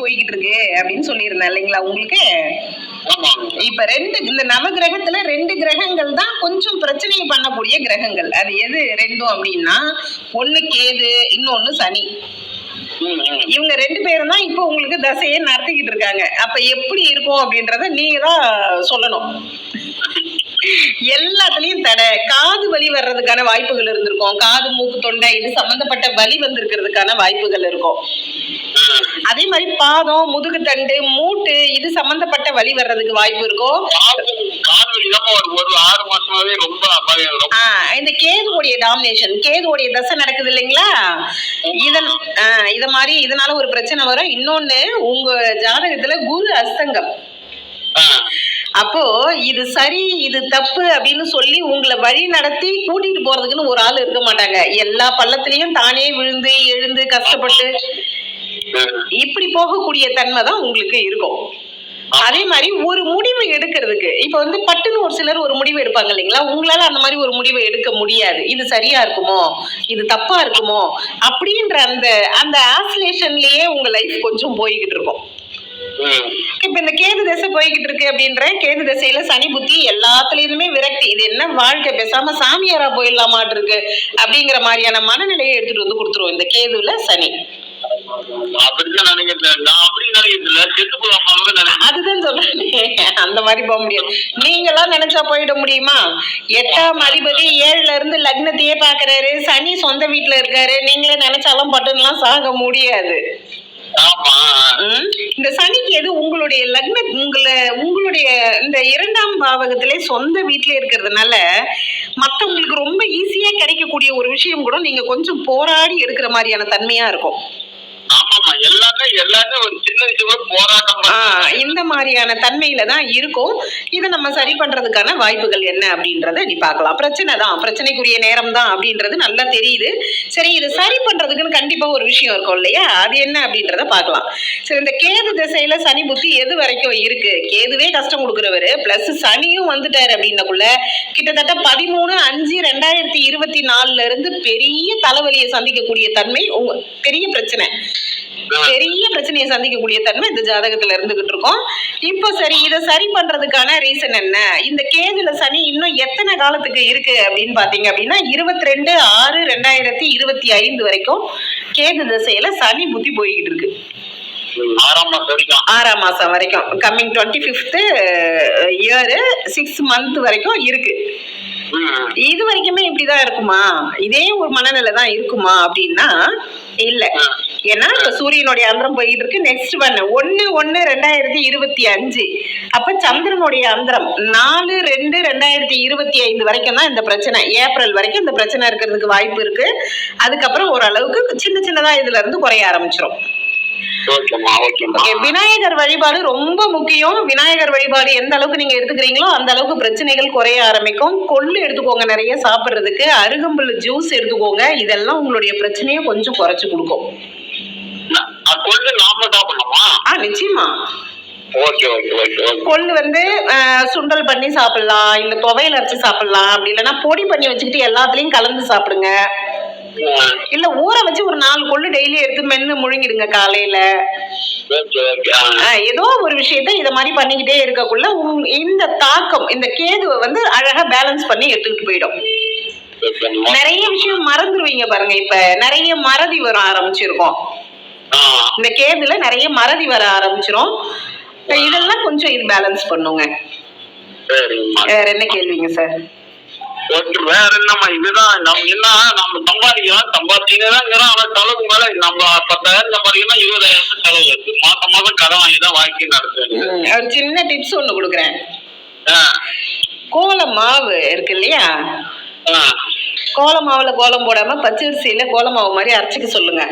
போய்கிட்டு இருக்கு அப்படின்னு சொல்லியிருந்தேன் இல்லைங்களா உங்களுக்கு? இப்ப ரெண்டு இந்த நவ கிரகத்துல ரெண்டு கிரகங்கள் தான் கொஞ்சம் பிரச்சனையை பண்ணக்கூடிய கிரகங்கள். அது எது ரெண்டும் அப்படின்னா ஒண்ணு கேது இன்னொன்னு சனி. இவங்க ரெண்டு பேரும் தான் இப்போ உங்களுக்கு தசையை நடத்திக்கிட்டு இருக்காங்க அப்ப எப்படி இருக்கும் அப்படின்றத நீங்க தான் சொல்லணும். எல்லாத்துலயும் தடை. காது வலி வர்றதுக்கான வாய்ப்புகள் இருந்திருக்கும். காது மூக்கு தொண்டை இது சம்பந்தப்பட்ட வலி வந்திருக்கிறதுக்கான வாய்ப்புகள் இருக்கும். அதே மாதிரி பாதம் முதுகு தண்டு மூட்டு இது சம்பந்தப்பட்ட வலி வர்றதுக்கு வாய்ப்பு இருக்கும். காது ஆறு ரொம்ப ஆஹ் இந்த கேதுவோடைய டாமினேஷன் கேதுவோடைய தசை நடக்குது இல்லைங்களா? இதன் இத மாதிரி இதனால ஒரு பிரச்சனை வரும். இன்னொன்னு உங்க ஜாதகத்துல குரு அஸ்தங்கம். ஆ. அப்போ இது சரி இது தப்பு அப்படின்னு சொல்லி உங்களை வழி நடத்தி கூட்டிட்டு போறதுக்குன்னு ஒரு ஆள் இருக்க மாட்டாங்க. எல்லா பள்ளத்திலையும் தானே விழுந்து எழுந்து கஷ்டப்பட்டு இப்படி போகக்கூடிய தன்மை தான் உங்களுக்கு இருக்கும். அதே மாதிரி ஒரு முடிவு எடுக்கிறதுக்கு இப்ப வந்து பட்டுன்னு ஒரு சிலர் ஒரு முடிவு எடுப்பாங்க இல்லைங்களா? உங்களால அந்த மாதிரி ஒரு முடிவை எடுக்க முடியாது. இது சரியா இருக்குமோ? இது தப்பா இருக்குமோ? அப்படின்ற அந்த அந்த ஆசிலேஷன்லயே உங்க லைஃப் கொஞ்சம் போய்கிட்டு இருக்கும். இப்ப இந்த கேது தசை போய்கிட்டு இருக்கு அப்படின்ற கேது தசையில சனி புத்தி எல்லாத்துலயுமே விரக்தி. இது என்ன வாழ்க்கை? பேசாம சாமியாரா போயிடலாமாட்டு இருக்கு அப்படிங்கிற மாதிரியான மனநிலையை எடுத்துட்டு வந்து கொடுத்துரும் இந்த கேதுல சனி. அதுதான் சொல்றேன். அந்த மாதிரி போக முடியாது. நீங்களாம் நினைச்சா போயிட முடியுமா? எட்டாம் அதிபதி ஏழுல இருந்து லக்னத்தையே பாக்குறாரு. சனி சொந்த வீட்டுல இருக்காரு. நீங்களே நினைச்சாலும் பட்டுன்னுலாம் சாக முடியாது. ஆமா? இந்த சனிக்கு எது உங்களுடைய லக்ன உங்களை உங்களுடைய இந்த இரண்டாம் பாவகத்திலே சொந்த வீட்டிலே இருக்கிறதுனால மற்றவங்களுக்கு ரொம்ப ஈஸியாக கிடைக்கக்கூடிய ஒரு விஷயம் கூட நீங்கள் கொஞ்சம் போராடி எடுக்கிற மாதிரியான தன்மையாக இருக்கும். எல்லாமே எல்லாமே ஒரு சின்ன விஷயம் போராட்டம் இந்த மாதிரியான தன்மையில தான் இருக்கும். இதை நம்ம சரி பண்றதுக்கான வாய்ப்புகள் என்ன அப்படின்றத நீ பார்க்கலாம். பிரச்சனை தான். பிரச்சனைக்குரிய நேரம் தான் அப்படின்றது நல்லா தெரியுது. சரி இதை சரி பண்றதுக்குன்னு கண்டிப்பா ஒரு விஷயம் இருக்கும் இல்லையா? அது என்ன அப்படின்றத பார்க்கலாம். சரி இந்த கேது திசையில சனி புத்தி எது வரைக்கும் இருக்கு? கேதுவே கஷ்டம் கொடுக்குறவரு. பிளஸ் சனியும் வந்துட்டாரு அப்படின்னக்குள்ள கிட்டத்தட்ட பதிமூணு அஞ்சு ரெண்டாயிரத்தி இருபத்தி நாலுல இருந்து பெரிய தலைவலியை சந்திக்கக்கூடிய தன்மை உங்க பெரிய பிரச்சனை. பெரிய பிரச்சனையை சந்திக்கக்கூடிய தன்மை இந்த ஜாதகத்துல இருந்துகிட்டு இருக்கோம். இப்போ சரி இதை சரி பண்றதுக்கான ரீசன் என்ன? இந்த கேதுல சனி இன்னும் எத்தனை காலத்துக்கு இருக்கு அப்படின்னு பாத்தீங்க அப்படின்னா இருபத்தி ரெண்டு ஆறு ரெண்டாயிரத்தி இருபத்தி ஐந்து வரைக்கும் கேது திசையில சனி புத்தி போய்கிட்டு இருக்கு. ஆறாம் மாசம் வரைக்கும். ஆறாம் மாசம் வரைக்கும். Coming twenty fifth year six month வரைக்கும் இருக்கு. இது வரைக்குமே இப்படிதான் இருக்குமா? இதே ஒரு மனநிலை தான் இருக்குமா அப்படின்னா இல்ல. ஏன்னா இப்ப சூரியனுடைய அந்தரம் போயிட்டு இருக்கு. நெக்ஸ்ட் ஒன்னு ஒன்னு ஒன்னு ரெண்டாயிரத்தி இருபத்தி அஞ்சு. அப்ப சந்திரனுடைய அந்தரம் நாலு ரெண்டு ரெண்டாயிரத்தி இருபத்தி ஐந்து வரைக்கும் தான் இந்த பிரச்சனை. ஏப்ரல் வரைக்கும் இந்த பிரச்சனை இருக்கிறதுக்கு வாய்ப்பு இருக்கு. அதுக்கப்புறம் ஓரளவுக்கு சின்ன சின்னதா இதுல இருந்து குறைய Okay, விநாயகர் வழிபாடு ரொம்ப முக்கியம். விநாயகர் வழிபாடு எந்த அளவுக்கு நீங்க எடுத்துக்கிறீங்களோ அந்த அளவுக்கு பிரச்சனைகள் குறைய ஆரம்பிக்கும். கொள்ளு எடுத்துக்கோங்க நிறைய சாப்பிடுறதுக்கு. அருகம்புல் ஜூஸ் எடுத்துக்கோங்க. இதெல்லாம் உங்களுடைய பிரச்சனையை கொஞ்சம் குறைச்சு கொடுக்கும். ஆ நிச்சயமா. கொள்ளு வந்து சுண்டல் பண்ணி சாப்பிடலாம். இல்ல துவையல் அரைச்சு சாப்பிடலாம். அப்படி இல்லைன்னா பொடி பண்ணி வச்சுக்கிட்டு எல்லாத்துலயும் கலந்து சாப்பிடுங்க. இல்ல ஊற வச்சு ஒரு நாலு கொள்ளு டெய்லி எடுத்து மென்னு முழுங்கிடுங்க காலையில. ஏதோ ஒரு விஷயத்த இத மாதிரி பண்ணிக்கிட்டே இருக்கக்குள்ள இந்த தாக்கம் இந்த கேதுவை வந்து அழகா பேலன்ஸ் பண்ணி எடுத்துக்கிட்டு போயிடும். நிறைய விஷயம் மறந்துருவீங்க பாருங்க இப்ப. நிறைய மறதி வர ஆரம்பிச்சிருக்கும். இந்த கேதுல நிறைய மறதி வர ஆரம்பிச்சிரும். இதெல்லாம் கொஞ்சம் இது பேலன்ஸ் பண்ணுங்க. வேற என்ன கேள்விங்க சார் வேற என்னம்மா இதுதான். நம்ம என்ன நம்ம சம்பாதிக்கலாம் சம்பாதிச்சுட்டே தான் இருக்கிறோம். ஆனா செலவு மேல நம்ம பத்தாயிரம் சம்பாதிக்கணும் இருபதாயிரம் செலவு இருக்கு மாசம் மாசம் கடன் வாங்கி தான் வாழ்க்கை நடத்துது ம், ஒரு சின்ன டிப்ஸ் ஒண்ணு கொடுக்குறேன். கோல மாவு இருக்கு இல்லையா? கோல மாவுல கோலம் போடாம பச்சரிசியில கோல மாவு மாதிரி அரைச்சிக்க சொல்லுங்க.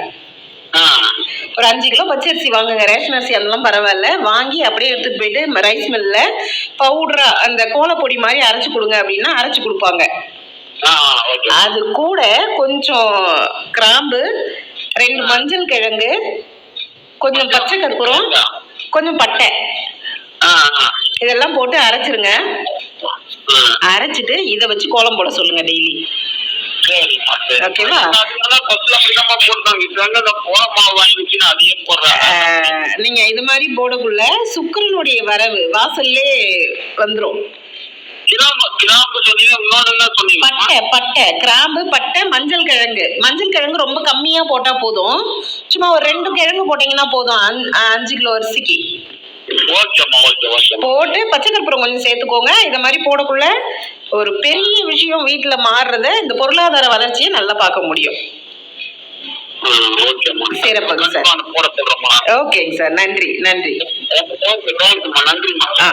ஒரு அஞ்சு கிலோ பச்சரிசி வாங்குங்க. ரேஷன் அரிசி அதெல்லாம் பரவாயில்ல. வாங்கி அப்படியே எடுத்துட்டு போயிட்டு ரைஸ் மில்ல பவுடரா அந்த கோலப்பொடி மாதிரி அரைச்சு கொடுங்க அப்படின்னா அரைச்சு கொடுப்பாங்க. அது கூட கொஞ்சம் கிராம்பு ரெண்டு மஞ்சள் கிழங்கு கொஞ்சம் பச்சை கற்பூரம் கொஞ்சம் பட்டை. இதெல்லாம் போட்டு அரைச்சிருங்க. அரைச்சிட்டு இதை வச்சு கோலம் போட சொல்லுங்க டெய்லி. ஓகேவா? நீங்க இது மாதிரி போடக்குள்ள சுக்கிரனுடைய வரவு வாசல்லே வந்துரும். பட்டை பட்டை கிராம்பு பட்டை மஞ்சள் கிழங்கு. மஞ்சள் கிழங்கு ரொம்ப கம்மியா போட்டா போதும். சும்மா ஒரு ரெண்டு கிழங்கு போட்டீங்கன்னா போதும். அஞ்சு கிலோ அரிசிக்கு. போட்டு பச்சை கற்பூரம் கொஞ்சம் சேர்த்துக்கோங்க. இத மாதிரி போடக்குள்ள ஒரு பெரிய விஷயம் வீட்டுல மாறுறத இந்த பொருளாதார வளர்ச்சியை நல்லா பார்க்க முடியும். சிறப்புங்க சார். ஓகேங்க சார். நன்றி நன்றி. நன்றிம்மா ஆ.